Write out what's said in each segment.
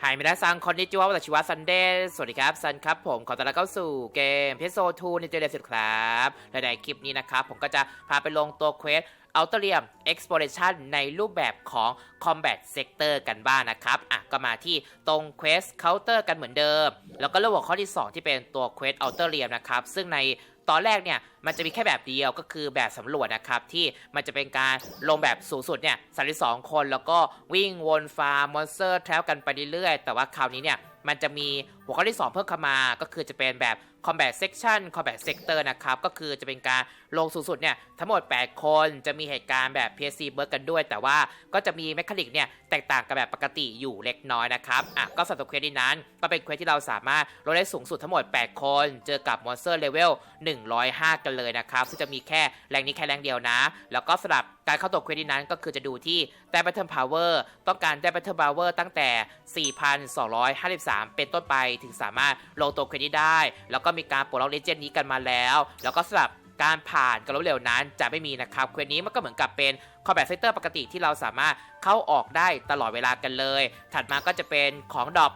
ไฮมินาซังคอนนิจิวะวัตชิวะซันเดย์สวัสดีครับ ซันครับ ผมขอต้อนรับเข้าสู่เกมเพโซ2ในเจเดสิครับและในคลิปนี้นะครับ ผมก็จะพาไปลงตัวเควสอัลเทเรียม Exploration ในรูปแบบของ Combat Sector กันบ้างนะครับ อะ ก็มาที่ตรง Quest Counter กันเหมือนเดิม แล้วก็เรื่องหัวข้อที่ 2 ที่เป็นตัว Quest a l t e r i u m นะครับ ซึ่งในตอนแรกเนี่ยมันจะมีแค่แบบเดียวก็คือแบบสำรวจนะครับที่มันจะเป็นการลงแบบสูงสุดเนี่ย32คน แล้วก็วิ่งวนฟาร์มมอนสเตอร์แทรกันไปเรื่อยๆ แต่ว่าคราวนี้เนี่ยมันจะมีหัวข้อที่ 2 เพิ่มเข้ามา ก็คือจะเป็นแบบ Combat Section Combat Sector นะครับ ก็คือจะเป็นการลงสูงสุดเนี่ยทั้งหมด 8 คน จะมีเหตุการณ์แบบ PSC เบิร์กกันด้วย แต่ว่าก็จะมีแมคานิกเนี่ยแตกต่างกับแบบปกติอยู่เล็กน้อยนะครับ อะ ก็สำหรับเควสนี้นั้น ก็เป็นเควสที่เราสามารถลงได้สูงสุดทั้งหมด 8 คน เจอกับมอนสเตอร์เลเวล105กันเลยนะครับ ซึ่งจะมีแค่แรงนี้แค่แรงเดียวนะ แล้วก็สำหรับการเข้าตัวเควสนั้นก็คือจะดูที่ได้แบตเทิลพาวเวอร์ต้องการได้แบตเทิลพาวเวอร์ตั้งแต่ 4,253 เป็นต้นไปถึงสามารถลงตัวเควสนี้ได้ แล้วก็มีการปลดล็อกเลเจนด์นี้กันมาแล้ว แล้วก็สำหรับการผ่านการรวดเร็วนั้นจะไม่มีนะครับ เควสนี้มันก็เหมือนกับเป็นคอมแบทเซตเตอร์ปกติที่เราสามารถเข้าออกได้ตลอดเวลากันเลย ถัดมาก็จะเป็นของดรอป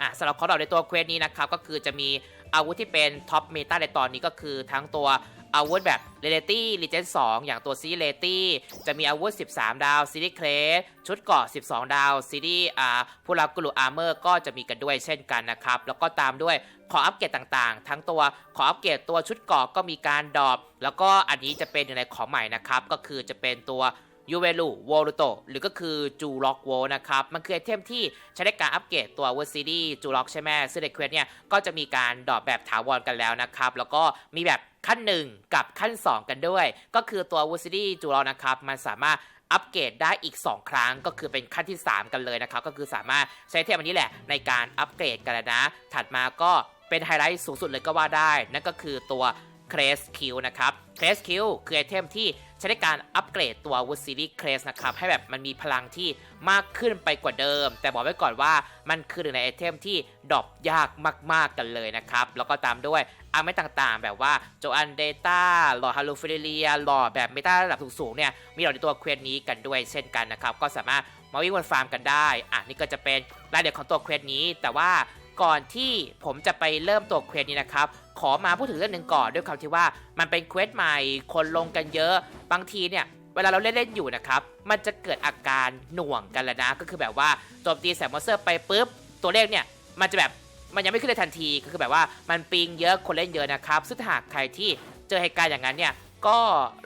อะสำหรับของดรอปในตัวเควสนี้นะครับก็คือจะมี อาวุธที่เป็นท็อปเมตาในตอนนี้ก็คือทั้งตัวอาวุธแบบเรเลตี้ลีเจน2อย่างตัวซีเลตี้จะมีอาวุธ 13 ดาวซีรีเครสชุดเกราะ 12 ดาวซีรีอ่าพูลากุลุอาร์เมอร์ก็จะมีกันด้วยเช่นกันนะครับ แล้วก็ตามด้วยขออัปเกรดต่างๆ ทั้งตัวขออัปเกรดตัวชุดเกราะก็มีการดรอปแล้วก็อันนี้จะเป็นอยู่ในของใหม่นะครับ ก็คือจะเป็นตัว ยูเวลูวอลโตหรือก็คือจูล็อกโวนะครับ มันคือไอเทมที่ใช้ในการอัปเกรดตัวเวอร์ซีดีจูล็อกใช่ไหมซึ่งในเควสเนี่ยก็จะมีการดรอปแบบถาวรกันแล้วนะครับ แล้วก็มีแบบขั้น 1 กับขั้น 2 กันด้วย ก็คือตัวเวอร์ซีดีจูล็อกนะครับ มันสามารถอัปเกรดได้อีก 2 ครั้งก็คือเป็นขั้นที่ 3 กันเลยนะครับ ก็คือสามารถใช้เทมอันนี้แหละในการอัปเกรดกันแล้วนะ ถัดมาก็เป็นไฮไลท์สูงสุดเลยก็ว่าได้ นั่นก็คือตัว เครสคิวนะครับเครสคิวคือไอเทมที่ใช้ในการอัปเกรดตัววูดซีรีส์เครสนะครับ ให้แบบมันมีพลังที่มากขึ้นไปกว่าเดิม แต่บอกไว้ก่อนว่ามันคือหนึ่งในไอเทมที่ดรอปยากมาก ๆ กันเลยนะครับ แล้วก็ตามด้วยอาร์เมต่างๆ แบบว่าโจอันเดต้าหลอดฮาลูฟิเลียหลอดแบบเมตาระดับสูงๆเนี่ยมีหลอดในตัวเควสนี้กันด้วยเช่นกันนะครับ ก็สามารถมาวิ่งบนฟาร์มกันได้อะนี่ก็จะเป็นรายละเอียดของตัวเควสนี้ แต่ว่าก่อนที่ผมจะไปเริ่มตัวเควสนี้นะครับ ขอมาพูดถึงเรื่องหนึ่งก่อนด้วยคำที่ว่ามันเป็นเควสใหม่คนลงกันเยอะ บางทีเนี่ยเวลาเราเล่นๆอยู่นะครับ มันจะเกิดอาการหน่วงกันแล้วนะ ก็คือแบบว่าโจมตีแสงมอนสเตอร์ไปปุ๊บ ตัวเลขเนี่ย มันจะแบบมันยังไม่ขึ้นเลยทันทีก็คือแบบว่ามันปิงเยอะคนเล่นเยอะนะครับ ซึ่งหากใครที่เจอเหตุการณ์อย่างนั้นเนี่ย ก็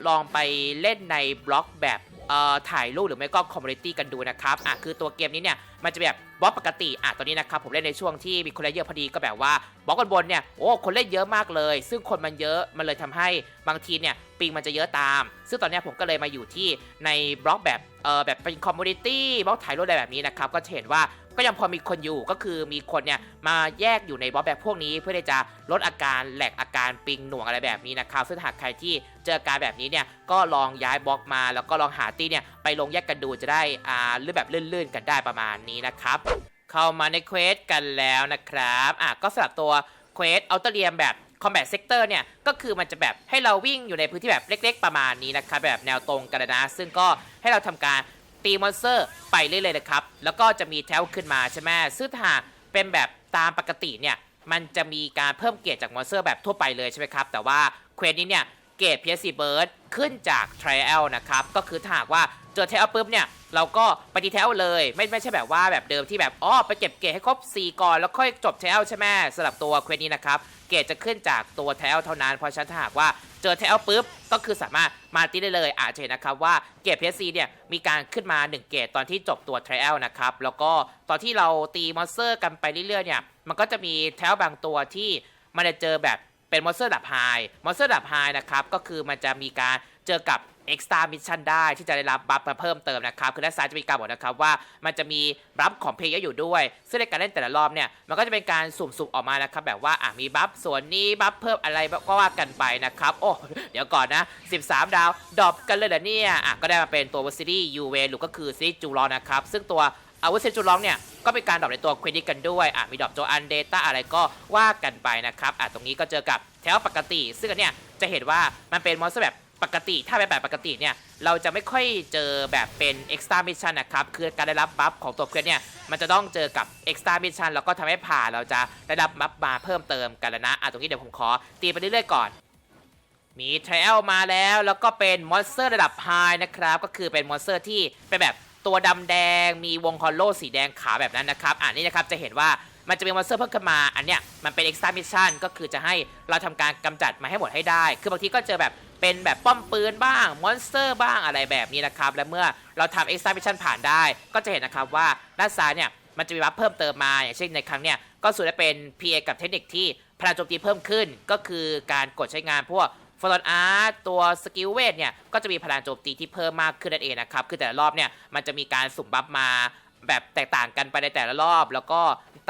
ลองไปเล่นในบล็อกแบบเอ่อถ่ายรูปหรือไม่ก็คอมมูนิตี้กันดูนะครับอะคือตัวเกมนี้เนี่ยมันจะแบบ บล็อกปกติอะตอนนี้นะครับผมเล่นในช่วงที่มีคนเล่นเยอะพอดีก็แบบว่าบล็อกบนเนี่ยโอ้คนเล่นเยอะมากเลย ซึ่งคนมันเยอะมันเลยทำให้บางทีเนี่ยปิงมันจะเยอะตาม ซึ่งตอนนี้ผมก็เลยมาอยู่ที่ในบล็อกแบบเออแบบเป็นคอมมูนิตี้บล็อกถ่ายรูปอะไรแบบนี้นะครับก็จะเห็นว่า ก็ยังพอมีคนอยู่ก็คือมีคนเนี่ยมาแยกอยู่ในบล็อกแบบพวกนี้ เพื่อที่จะลดอาการแหลกอาการปิงหน่วงอะไรแบบนี้นะครับซึ่งหากใครที่เจออาการแบบนี้เนี่ยก็ลองย้ายบล็อกมา แล้วก็ลองหาตี้เนี่ยไปลงแยกกันดูจะได้อ่าลื่นแบบลื่นๆ กันได้ประมาณนี้นะครับเข้ามาในเควสกันแล้วนะครับอะก็สำหรับตัวเควสอัลเทเรียมแบบ Combat Sector เนี่ยก็คือมันจะแบบให้เราวิ่งอยู่ในพื้นที่แบบเล็ก ๆ ประมาณนี้นะครับแบบแนวตรงกันนะ ซึ่งก็ให้เราทำการ ตีมอนสเตอร์ไปเรื่อยๆนะครับ แล้วก็จะมีแถวขึ้นมาใช่ไหมซึ่งถ้าหากเป็นแบบตามปกติเนี่ย มันจะมีการเพิ่มเกรดจากมอนสเตอร์แบบทั่วไปเลยใช่ไหมครับ แต่ว่าเควสนี้เนี่ยเกรด PSC Bird ขึ้นจาก Trial นะครับ ก็คือถ้าหากว่าเจอ Trial ปุ๊บเนี่ย เราก็ไปดีเทลเลย ไม่ไม่ใช่แบบว่าแบบเดิมที่แบบอ๋อไปเก็บเกรดให้ครบ 4 ก่อน แล้วค่อยจบ Trial ใช่ไหมสำหรับตัวเควสนี้นะครับ เกรดจะขึ้นจากตัว Trial เท่านั้น เพราะฉะนั้นถ้าหากว่า เจอเทลปุ๊บก็คือสามารถมาตีได้เลยอาจจะเห็นนะครับว่าเกรด PSC เนี่ยมีการขึ้นมา 1 เกรดตอนที่จบตัว Trial นะครับแล้วก็ตอนที่เราตีมอนสเตอร์กันไปเรื่อยๆเนี่ยมันก็จะมีเทลบางตัวที่มันจะเจอแบบเป็นมอนสเตอร์ดับไฮมอนสเตอร์ดับไฮนะครับก็คือมันจะมีการเจอกับ Extra Mission ได้ที่จะได้รับบัฟมาเพิ่มเติมนะครับ คือด้านซ้ายจะมีการบอกนะครับว่ามันจะมีบัฟของเพลย์อยู่ด้วย ซึ่งในการเล่นแต่ละรอบเนี่ย มันก็จะเป็นการสุ่มๆออกมานะครับ แบบว่าอะมีบัฟส่วนนี้บัฟเพิ่มอะไรก็ว่ากันไปนะครับ โอ้เดี๋ยวก่อนนะ 13 ดาวดรอปกันเลยเหรอเนี่ยอะก็ได้มาเป็นตัววัซีรียูเวหรือก็คือซีจูรอนะครับ ซึ่งตัวอาวุธเซจูลองเนี่ยก็เป็นการดรอปในตัวเควดิกันด้วยอะมีดรอปโจอันเดต้าอะไรก็ว่ากันไปนะครับอะตรงนี้ก็เจอกับแถวปกติ ซึ่งอันเนี่ยจะเห็นว่ามันเป็นมอนสเตอร์แบบ ปกติถ้าเป็นแบบปกติเนี่ยเราจะไม่ค่อยเจอแบบเป็น extra mission นนะครับคือการได้รับบัฟของตัวเควสเนี่ยมันจะต้องเจอกับ extra mission แล้วก็ทำให้ผ่านเราจะได้รับบัฟมาเพิ่มเติมกันแล้วนะอะตรงนี้เดี๋ยวผมขอตีไปเรื่อยๆก่อนมีทร i ลมาแล้วแล้วก็เป็นมอนสเตอร์ระดับไฮนะครับก็คือเป็นมอนสเตอร์ที่เป็นแบบตัวดำแดงมีวงฮอลโลสีแดงขาวแบบนั้นนะครับอ่านี่นะครับจะเห็นว่า มันจะเป็นมอนสเตอร์เพิ่มขึ้นมา อันเนี้ยมันเป็น extra mission ก็คือจะให้เราทำการกำจัดมาให้หมดให้ได้ คือบางทีก็เจอแบบเป็นแบบป้อมปืนบ้าง มอนสเตอร์บ้างอะไรแบบนี้นะครับ และเมื่อเราทำ extra mission ผ่านได้ ก็จะเห็นนะครับว่าด้านซ้ายเนี่ยมันจะมีบัฟเพิ่มเติมมาอย่างเช่นในครั้งเนี้ยก็ส่วนจะเป็น PA กับเทคนิคที่พลังโจมตีเพิ่มขึ้น ก็คือการกดใช้งานพวกฟลอนอาร์ตัวสกิลเวทเนี่ยก็จะมีพลังโจมตีที่เพิ่มมากขึ้นนั่นเองนะครับ คือแต่ละรอบเนี่ยมันจะมีการสุ่มบัฟมาแบบแตกต่างกันไปในแต่ละรอบ แล้วก็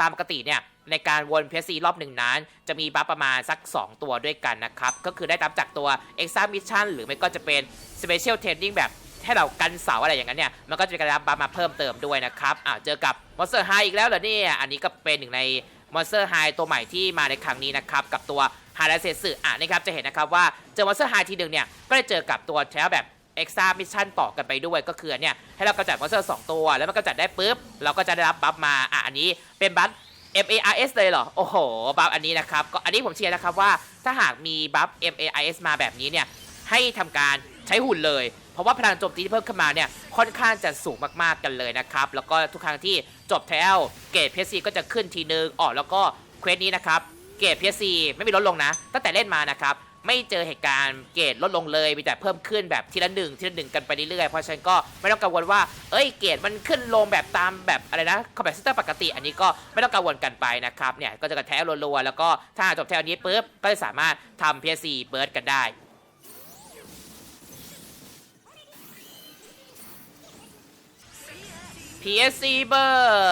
ตามปกติเนี่ยในการวน PSC รอบหนึ่งนั้น จะมีบัฟประมาณสัก 2 ตัวด้วยกันนะครับ ก็คือได้รับจากตัว Extra Mission หรือไม่ก็จะเป็น Special Training แบบให้เรากันเสาอะไรอย่างนั้นเนี่ย มันก็จะได้รับบัฟมาเพิ่มเติมด้วยนะครับอ่าเจอกับ Monster High อีกแล้วเหรอเนี่ย อันนี้ก็เป็นหนึ่งใน Monster High ตัวใหม่ที่มาในครั้งนี้นะครับ กับตัวฮาราเซสึอะนี่ครับจะเห็นนะครับว่าเจอมอนสเตอร์ไฮทีหนึ่งเนี่ยก็ได้เจอกับตัวแทลแบบ เอ็กซ์ตร้ามิชชั่นต่อกันไปด้วยก็คือเนี่ยให้เรากำจัดมอนสเตอร์สองตัว แล้วมันกำจัดได้ปุ๊บ เราก็จะได้รับบัฟมาอะอันนี้เป็นบัฟ M A R S เลยเหรอ โอ้โห บัฟอันนี้นะครับ ก็อันนี้ผมเชียร์นะครับว่าถ้าหากมีบัฟ M A R S มาแบบนี้เนี่ย ให้ทำการใช้หุ่นเลย เพราะว่าพลังโจมตีที่เพิ่มขึ้นมาเนี่ย ค่อนข้างจะสูงมากๆกันเลยนะครับ แล้วก็ทุกครั้งที่จบแทลเกรดเพซีก็จะขึ้นทีนึงอ๋อแล้วก็เควสนี้นะครับ เกรด PSC ไม่มีลดลงนะ ตั้งแต่เล่นมานะครับ ไม่เจอเหตุการณ์เกรดลดลงเลยมีแต่เพิ่มขึ้นแบบทีละหนึ่งทีละหนึ่งกันไปเรื่อยๆเพราะฉะนั้นก็ไม่ต้องกังวลว่าเอ้ยเกรดมันขึ้นลงแบบตามแบบอะไรนะคอมแพคเตอร์ปกติ อันนี้ก็ไม่ต้องกังวลกันไปนะครับเนี่ยก็จะกระแทกรัวๆแล้วก็ถ้าจบแถวนี้ปุ๊บก็จะสามารถทำ PSC เบิร์ดกันได้ PSC เบิ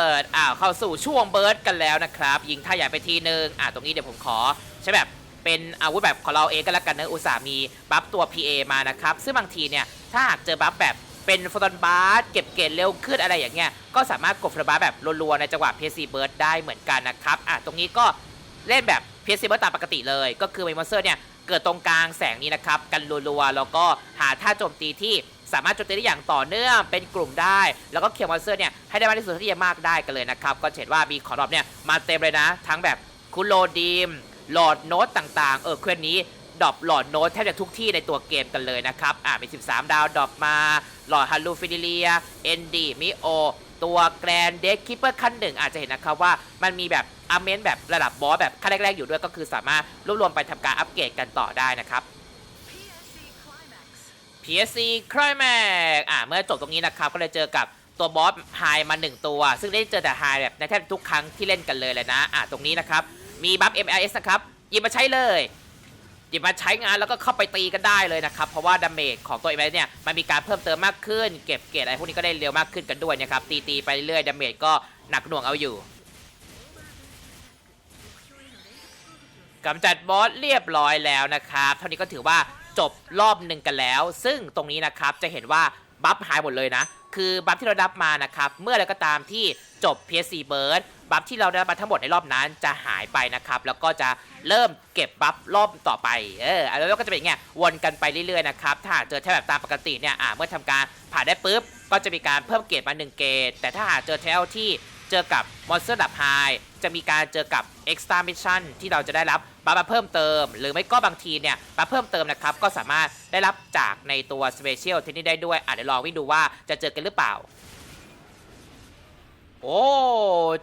ร์ดอ้าวเข้าสู่ช่วงเบิร์ดกันแล้วนะครับ ยิงท่าใหญ่ไปทีนึงอ่าตรงนี้เดี๋ยวผมขอใช้แบบ เป็นอาวุธแบบของเราเองก็แล้วกันเนอะอุตส่าห์มีบัฟตัว PA มานะครับ ซึ่งบางทีเนี่ย ถ้าหากเจอบัฟแบบเป็นฟอร์นบาร์เก็บเกรดเร็วขึ้นอะไรอย่างเงี้ยก็สามารถกดฟอร์นบาร์แบบรัวๆในจังหวะ PSC เบิร์ดได้เหมือนกันนะครับอะตรงนี้ก็เล่นแบบ PSC เบิร์ดตามปกติเลย ก็คือเมมอนเตอร์เนี่ยเกิดตรงกลางแสงนี้นะครับกันรัวๆแล้วก็หาท่าโจมตีที่สามารถโจมตีได้อย่างต่อเนื่องเป็นกลุ่มได้ แล้วก็เคลียร์มอนสเตอร์เนี่ยให้ได้มากที่สุดเท่าที่จะมากได้กันเลยนะครับ ก็เห็นว่ามีขอรอปเนี่ยมาเต็มเลยนะ ทั้งแบบคุโลดีม หลอดโน้ตต่างๆ เออเครื่องนี้ดรอปหลอดโน้ตแทบจะทุกที่ในตัวเกมกันเลยนะครับ อ่ามี13 ดาวดรอปมา หลอดฮัลลูฟิดิเลียเอนดีมิโอตัวแกรนเด็กคิปเปอร์ขั้นหนึ่งอาจจะเห็นนะครับว่ามันมีแบบอเมนแบบระดับบอสแบบขั้นแรก ๆ อยู่ด้วยก็คือสามารถรวบรวมไปทำการอัปเกรดกันต่อได้นะครับ PSC Climax อ่าเมื่อจบตรงนี้นะครับ ก็เลยเจอกับตัวบอสไฮมา 1 ตัว ซึ่งได้เจอแต่ไฮแบบในแทบทุกครั้งที่เล่นกันเลยเลยนะ อ่าตรงนี้นะครับ มีบัฟ MLS นะครับหยิบมาใช้เลยหยิบมาใช้งานแล้วก็เข้าไปตีกันได้เลยนะครับ เพราะว่าดาเมจของตัว MLS เนี่ยมันมีการเพิ่มเติมมากขึ้น เก็บเกรดอะไรพวกนี้ก็ได้เร็วมากขึ้นกันด้วยนะครับตีตีๆไปเรื่อยดาเมจก็หนักหน่วงเอาอยู่กำจัดบอสเรียบร้อยแล้วนะครับเท่านี้ก็ถือว่าจบรอบหนึ่งกันแล้ว ซึ่งตรงนี้นะครับจะเห็นว่าบัฟหายหมดเลยนะ คือบัฟที่เราได้รับมานะครับ เมื่อไรก็ตามที่จบ PSC Burn บัฟที่เราได้มาทั้งหมดในรอบนั้นจะหายไปนะครับ แล้วก็จะเริ่มเก็บบัฟรอบต่อไป เออแล้วก็จะเป็นอย่างเงี้ยวนกันไปเรื่อยๆนะครับ ถ้าเจอแทแบบตามปกติเนี่ยอ่าเมื่อทำการผ่านได้ปุ๊บ ก็จะมีการเพิ่มเกรดมา 1 เกรดแต่ถ้าหากเจอแทลที่ เจอกับมอนสเตอร์ดับไฮจะมีการเจอกับ Extra Mission ที่เราจะได้รับบัฟมาเพิ่มเติม หรือไม่ก็บางทีเนี่ยบัฟเพิ่มเติมนะครับ ก็สามารถได้รับจากในตัว Special ที่นี่ได้ด้วยอะเดี๋ยวลองวิ่งดูว่าจะเจอกันหรือเปล่า โอ้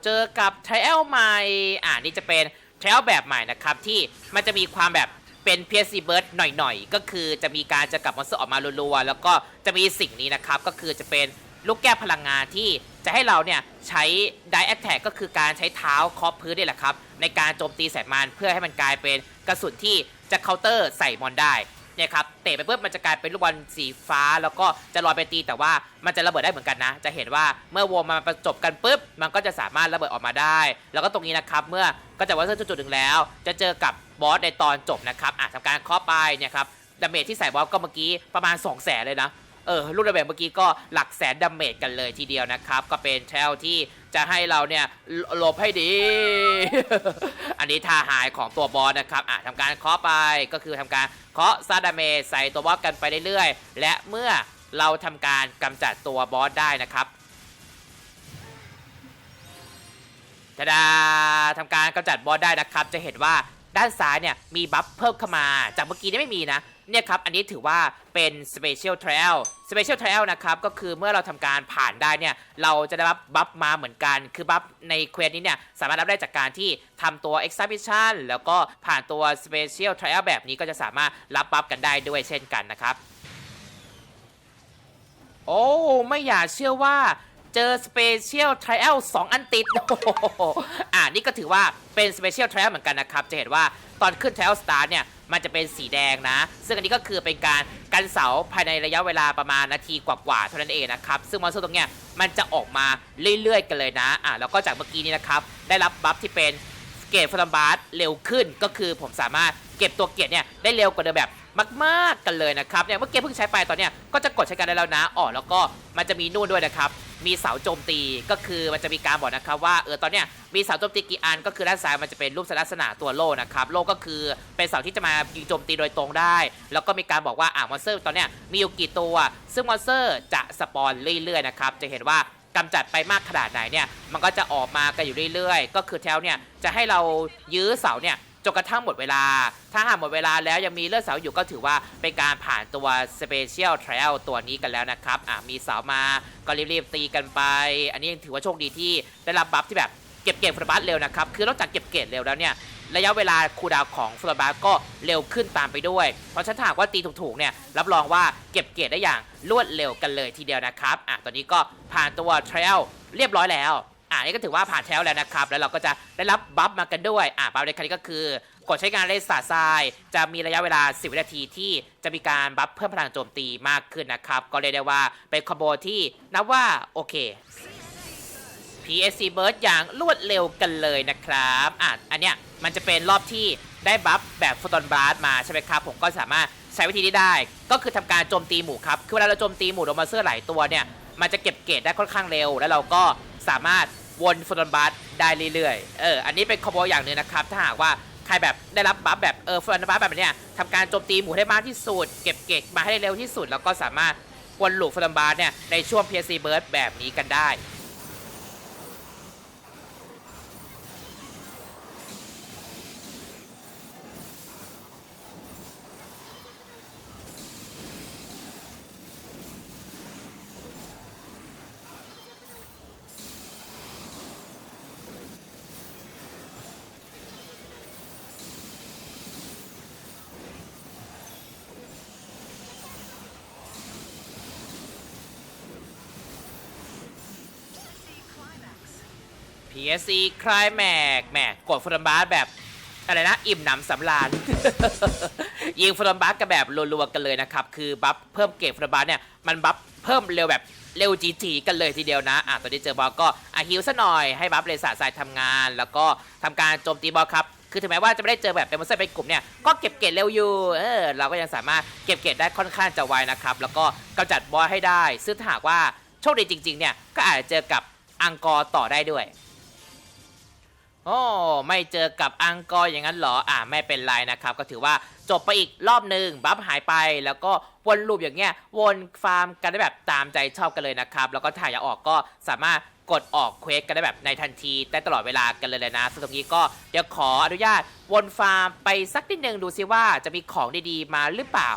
เจอกับ Trial ใหม่ อ่านี่จะเป็น Trial แบบใหม่นะครับ ที่มันจะมีความแบบเป็น PSC Burst หน่อยๆ ก็คือจะมีการจะกลับมอนสเตอร์ออกมารัวๆ แล้วก็จะมีสิ่งนี้นะครับ ก็คือจะเป็นลูกแก้วพลังงานที่ จะให้เราเนี่ยใช้ไดแอ t แทกก็คือการใช้เท้าเคาะพื้นนี่แหละครับ ในการโจมตีใส่มันเพื่อให้มันกลายเป็นกระสุนที่จะเคาน์เตอร์ใส่มอนได้เนี่ยครับเตะไปปุ๊บมันจะกลายเป็นลูกบอลสีฟ้า แล้วก็จะลอยไปตีแต่ว่ามันจะระเบิดได้เหมือนกันนะ จะเห็นว่าเมื่อวงมันประจบกันปุ๊บมันก็จะสามารถระเบิดออกมาได้ แล้วก็ตรงนี้นะครับเมื่อก็จะว่าเส้นจุดหนึ่งแล้ว จะเจอกับบอสในตอนจบนะครับอะทำการเคาะไปเนี่ยครับดาเมจที่ใส่บอสก็เมื่อกี้ประมาณ 2 0 0แสนเลยนะ เออลูกระเบิดเมื่อกี้ก็หลักแสนดาเมจกันเลยทีเดียวนะครับ ก็เป็นแทลที่จะให้เราเนี่ยหลบให้ดี อันนี้ท่าหายของตัวบอสนะครับอะทำการเคาะไปก็คือทำการเคาะซาดาเมจใส่ตัวบอสกันไปเรื่อยๆ และเมื่อเราทำการกำจัดตัวบอสได้นะครับทาดาทำการกำจัดบอสได้นะครับ จะเห็นว่าด้านซ้ายเนี่ยมีบัฟเพิ่มเข้ามา จากเมื่อกี้นี่ไม่มีนะ เนี่ยครับ อันนี้ถือว่าเป็น Special Trial Special Trial นะครับ ก็คือเมื่อเราทำการผ่านได้เนี่ย เราจะได้รับบัฟมาเหมือนกัน คือบัฟในเควสนี้เนี่ย สามารถรับได้จากการที่ทำตัว Exhibition แล้วก็ผ่านตัว Special Trial แบบนี้ก็จะสามารถรับบัฟกันได้ด้วยเช่นกันนะครับ โอ้ ไม่อยากเชื่อว่าเจอ Special Trial 2 อันติดอ่านี่ก็ถือว่าเป็น Special Trial เหมือนกันนะครับ จะเห็นว่าตอนขึ้น Trial Star เนี่ย มันจะเป็นสีแดงนะ ซึ่งอันนี้ก็คือเป็นการกันเสาภายในระยะเวลาประมาณนาทีกว่าๆเท่านั้นเองนะครับซึ่งมอนสเตอร์ตรงเนี้ยมันจะออกมาเรื่อยๆ กันเลยนะอ่าแล้วก็จากเมื่อกี้นี้นะครับได้รับบัฟที่เป็นเกรดฟลัมบาร์เร็วขึ้นก็คือผมสามารถเก็บตัวเกียรดเนี่ยได้เร็วกว่าเดิมแบบ มาก ๆ กันเลยนะครับเนี่ยเมื่อกี้เพิ่งใช้ไปตอนเนี้ยก็จะกดใช้การได้แล้วนะอ๋อแล้วก็มันจะมีนู่นด้วยนะครับมีเสาโจมตีก็คือมันจะมีการบอกนะครับว่าเออตอนเนี้ยมีเสาโจมตีกี่อันก็คือด้านซ้ายมันจะเป็นรูปลักษณะตัวโล่นะครับโล่ก็คือเป็นเสาที่จะมายิงโจมตีโดยตรงได้ แล้วก็มีการบอกว่าอ่ามอนสเตอร์ตอนเนี้ยมีอยู่กี่ตัว ซึ่งมอนสเตอร์จะสปอนเรื่อยๆนะครับจะเห็นว่ากำจัดไปมากขนาดไหนเนี่ยมันก็จะออกมากันอยู่เรื่อยๆ ก็คือแถวเนี่ยจะให้เรายื้อเสาเนี่ย จนกระทั่งหมดเวลา ถ้าหากหมดเวลาแล้วยังมีเลือดเสาอยู่ก็ถือว่าเป็นการผ่านตัว Special Trial ตัวนี้กันแล้วนะครับอะมีเสามาก็รีบๆตีกันไป อันนี้ยังถือว่าโชคดีที่ได้รับบัฟที่แบบเก็บเกรดฟลบัสเร็วนะครับ คือนอกจากเก็บเกรดเร็วแล้วเนี่ยระยะเวลาคูดาวของฟลบัสก็เร็วขึ้นตามไปด้วย เพราะฉะนั้นถ้าหากว่าตีถูกๆเนี่ยรับรองว่าเก็บเกรดได้อย่างรวดเร็วกันเลยทีเดียวนะครับอะตอนนี้ก็ผ่านตัว Trial เรียบร้อยแล้ว อะนี่ก็ถือว่าผ่านแถวแล้วนะครับ แล้วเราก็จะได้รับบัฟมากันด้วย อะบัฟในครั้งนี้ก็คือกดใช้งานเลสาทราย จะมีระยะเวลา 10 วินาทีที่จะมีการบัฟเพิ่มพลังโจมตีมากขึ้นนะครับ ก็เรียกได้ว่าเป็นคอมโบที่นับว่าโอเค PSC Burst อย่างรวดเร็วกันเลยนะครับอะอันเนี้ยมันจะเป็นรอบที่ได้บัฟแบบฟ o ตอนบลัสมาใช่ไหมครับ ผมก็สามารถใช้วิธีนี้ได้ ก็คือทำการโจมตีหมู่ครับ คือเวลาเราโจมตีหมู่โดมาเซอร์หลายตัวเนี่ย มันจะเก็บเกรดได้ค่อนข้างเร็ว แล้วเราก็ สามารถวนฟ o ตอนบลัสได้เรื่อยๆ เออ อันนี้เป็นคอมโบอย่างหนึ่งนะครับ ถ้าหากว่าใครแบบได้รับบัฟแบบเออฟ o ตอนบลัสแบบเนี้ยทำการโจมตีหมู่ได้มากที่สุด เก็บเกรดมาให้ได้เร็วที่สุด แล้วก็สามารถวนหลูโฟ o ตอนบลัสเนี่ยในช่วง PSC Burst แบบนี้กันได้ PSC คลายแม็กแหมกดฟลัมบาสแบบอะไรนะ อิ่มหนำสำราญ ยิงฟลัมบาสกันแบบรัวๆกันเลยนะครับ คือบัฟเพิ่มเกรดฟลัมบาสเนี่ย มันบัฟเพิ่มเร็วแบบเร็วจีจีกันเลยทีเดียวนะ อะตอนนี้เจอบอลก็อะฮิวซะหน่อยให้บัฟเลสาสายทำงาน แล้วก็ทำการโจมตีบอลครับ คือถึงแม้ว่าจะไม่ได้เจอแบบเป็นมอนสเตอร์เป็นกลุ่มเนี่ย ก็เก็บเกรดเร็วอยู่ เออ เราก็ยังสามารถเก็บเกรดได้ค่อนข้างจะไวนะครับ แล้วก็กำจัดบอสให้ได้ ซึ่งถ้าหากว่าโชคดีจริง ๆ เนี่ย ก็อาจจะเจอกับอังกอร์ต่อได้ด้วย โอ้ไม่เจอกับอังกอร์อย่างนั้นเหรอ อ่าไม่เป็นไรนะครับ ก็ถือว่าจบไปอีกรอบหนึ่งบัฟหายไปแล้วก็วนลูปอย่างเงี้ยวนฟาร์มกันได้แบบตามใจชอบกันเลยนะครับ แล้วก็ถ่ายอยากออกก็สามารถกดออกเควสกันได้แบบในทันทีได้ตลอดเวลากันเลยเลยนะซึ่งตรงนี้ก็เดี๋ยวขออนุญาตวนฟาร์มไปสักนิดนึงดูซิว่าจะมีของดีๆมาหรือเปล่า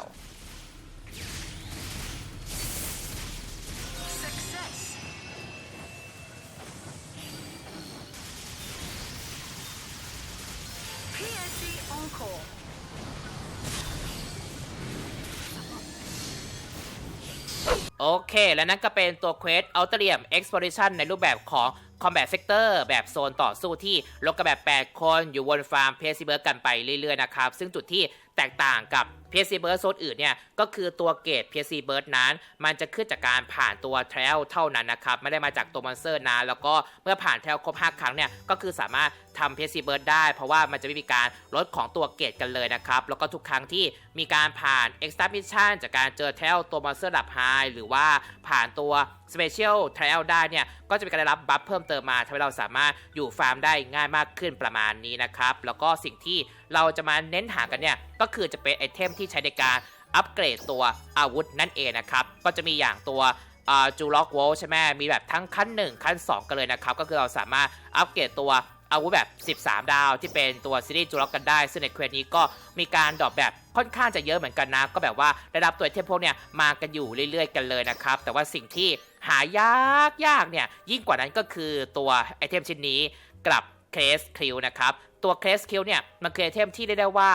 โอเค และนั่นก็เป็นตัวเควสอัลเทเรียมเอ็กซ์พอริชันในรูปแบบของ Combat Sector แบบโซนต่อสู้ที่ลงกันแบบ 8 คนอยู่บนฟาร์มเพซิเบิร์กันไปเรื่อยๆนะครับ ซึ่งจุดที่แตกต่างกับ p c b i r d โซนอื่นเนี่ยก็คือตัวเกรด p c b i r d นั้น มันจะขึ้นจากการผ่านตัว t r a i l เท่านั้นนะครับ ไม่ได้มาจากตัวมอนสเตอร์นะแล้วก็เมื่อผ่าน t r a i l ครบ 5 ครั้งเนี่ยก็คือสามารถทำ p c b i r d ได้ เพราะว่ามันจะไม่มีการลดของตัวเกรดกันเลยนะครับ แล้วก็ทุกครั้งที่มีการผ่าน Extra Mission จากการเจอ t r a i l ตัวมอนสเตอร์ดับไฮหรือว่าผ่านตัว Special Trial ได้เนี่ย ก็จะมีการได้รับบัฟเพิ่มเติมมาทำให้เราสามารถอยู่ฟาร์มได้ง่ายมากขึ้นประมาณนี้นะครับ แล้วก็สิ่งที่เราจะมาเน้นหากันเนี่ย ก็คือจะเป็นไอเทมที่ใช้ในการอัปเกรดตัวอาวุธนั่นเองนะครับ ก็จะมีอย่างตัวจูล็อกโวใช่ไหมมีแบบทั้งขั้น 1 ขั้น 2 กันเลยนะครับ ก็คือเราสามารถอัปเกรดตัวอาวุธแบบ 13 ดาวที่เป็นตัวซีรีส์จูล็อกกันได้ ซึ่งในเควสนี้ก็มีการดรอปแบบค่อนข้างจะเยอะเหมือนกันนะ ก็แบบว่าได้รับตัวไอเทมพวกเนี่ยมากันอยู่เรื่อยๆ กันเลยนะครับ แต่ว่าสิ่งที่ หายากยากเนี่ย ยิ่งกว่านั้นก็คือตัวไอเทมชิ้นนี้กับเคสคิวนะครับ ตัวเคสคิวเนี่ยมันคือไอเทมที่เรียกได้ว่า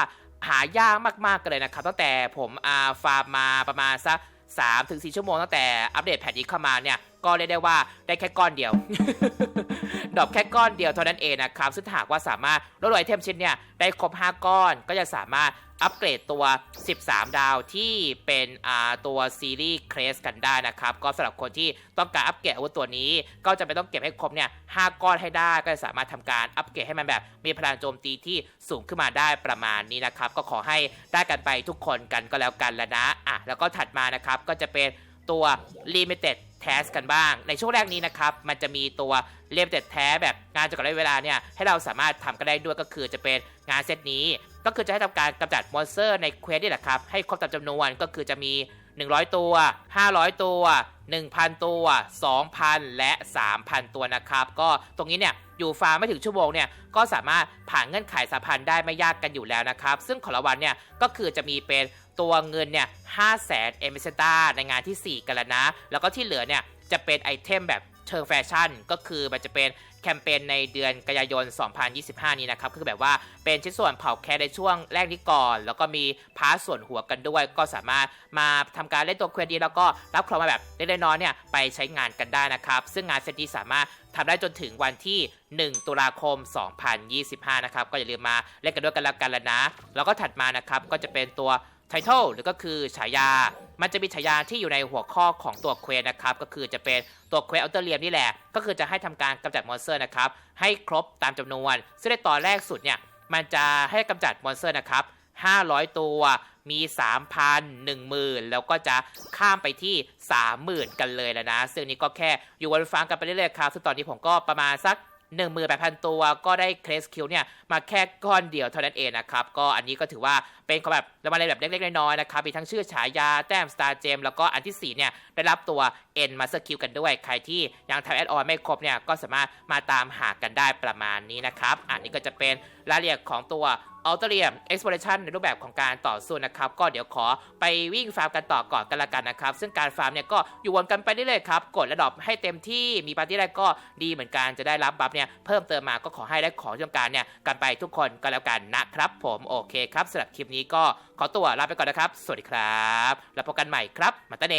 หายากมากๆกันเลยนะครับ ตั้งแต่ผมอาฟาร์มมาประมาณสัก3ถึง4ชั่วโมงตั้งแต่อัปเดตแพทนี้เข้ามาเนี่ยก็เรียกได้ว่าได้แค่ก้อนเดียว ดรอปแค่ก้อนเดียวเท่านั้นเองนะครับ ซึ่งหากว่าสามารถลดไอเทมชิ้นเนี่ยได้ครบ 5 ก้อนก็จะสามารถอัปเกรดตัว 13 ดาวที่เป็นตัวซีรีส์เครสกันได้นะครับ ก็สำหรับคนที่ต้องการอัปเกรดอาวุธตัวนี้ ก็จะไม่ต้องเก็บให้ครบเนี่ย5ก้อนให้ได้ ก็จะสามารถทำการอัปเกรดให้มันแบบ มีพลังโจมตีที่สูงขึ้นมาได้ประมาณนี้นะครับ ก็ขอให้ได้กันไปทุกคนกันก็แล้วกันแล้วนะอะแล้วก็ถัดมานะครับก็จะเป็นตัว Limited Task กันบ้าง ในช่วงแรกนี้นะครับ มันจะมีตัวเล่มเด็ดแท้แบบงานจำกัดระยะเวลาเนี่ย ให้เราสามารถทำกันได้ด้วยก็คือจะเป็นงานเซตนี้ ก็คือจะให้ทำการกำจัดมอนสเตอร์ในเควสนี่แหละครับ ให้ครบตามจำนวนก็คือจะมี 100 ตัว 500 ตัว 1,000 ตัว 2,000 และ 3,000 ตัวนะครับ ก็ตรงนี้เนี่ย อยู่ฟาร์มไม่ถึงชั่วโมงเนี่ยก็สามารถผ่านเงื่อนไขสาพันธ์ได้ไม่ยากกันอยู่แล้วนะครับ ซึ่งของรางวัลเนี่ยก็คือจะมีเป็นตัวเงินเนี่ยห้าแสนเอเมิเซตาในงานที่ 4 กันแล้วนะ แล้วก็ที่เหลือเนี่ยจะเป็นไอเทมแบบ เชิงแฟชั่นก็คือมันจะเป็นแคมเปญในเดือนกันยายน 2025 นี้นะครับ คือแบบว่าเป็นชิ้นส่วนเผาแคสในช่วงแรกนี้ก่อน แล้วก็มีพาร์ทส่วนหัวกันด้วย ก็สามารถมาทำการเล่นตัวเควสดีแล้วก็รับของมาแบบเล็กๆน้อยๆเนี่ยไปใช้งานกันได้นะครับ ซึ่งงานเซตนี้สามารถทำได้จนถึงวันที่ 1 ตุลาคม 2025 นะครับ ก็อย่าลืมมาเล่นกันด้วยกันแล้วกันล้วนะ แล้วก็ถัดมานะครับก็จะเป็นตัว ไททอลหรือก็คือฉายา มันจะมีฉายาที่อยู่ในหัวข้อของตัวเควสนะครับ ก็คือจะเป็นตัวเควสอัลเทอร์เรียมนี่แหละ ก็คือจะให้ทำการกำจัดมอนสเตอร์นะครับ ให้ครบตามจำนวน ซึ่งในตอนแรกสุดเนี่ย มันจะให้กำจัดมอนสเตอร์นะครับ 500 ตัว มี 3,000 10,000 แล้วก็จะข้ามไปที่ 30,000 กันเลยแล้วนะ ซึ่งนี้ก็แค่อยู่วันฟังกันไปเรื่อยๆครับ ซึ่งตอนนี้ผมก็ประมาณสัก 18,000 ตัวก็ได้เครสคิวเนี่ยมาแค่ก้อนเดียวเท่านั้นเองนะครับ ก็อันนี้ก็ถือว่าเป็นของแบบรางวัลอะไรแบบเล็กๆ น้อยๆนะครับมีทั้งชื่อฉายาแต้มสตาร์เจมแล้วก็อันที่ 4 เนี่ย ได้รับตัว N Master Q กันด้วย ใครที่ยังทำแอดออนไม่ครบเนี่ย ก็สามารถมาตามหากันได้ประมาณนี้นะครับ อันนี้ก็จะเป็นรายละเอียดของตัว อัลเทเรียม Exploration ในรูปแบบของการต่อสู้นะครับ ก็เดี๋ยวขอไปวิ่งฟาร์มกันต่อก่อนกันละกันนะครับ ซึ่งการฟาร์มเนี่ยก็อยู่วนกันไปเรื่อยๆครับ กดระดับให้เต็มที่มีปาร์ตี้แรกก็ดีเหมือนกันจะได้รับบัฟเนี่ยเพิ่มเติมมาก็ขอให้ได้ของที่ต้องการเนี่ยกันไปทุกคนก็แล้วกันนะครับ ผมโอเคครับสำหรับคลิปนี้ก็ขอตัวลาไปก่อนนะครับ สวัสดีครับ แล้วพบกันใหม่ครับมาตาเน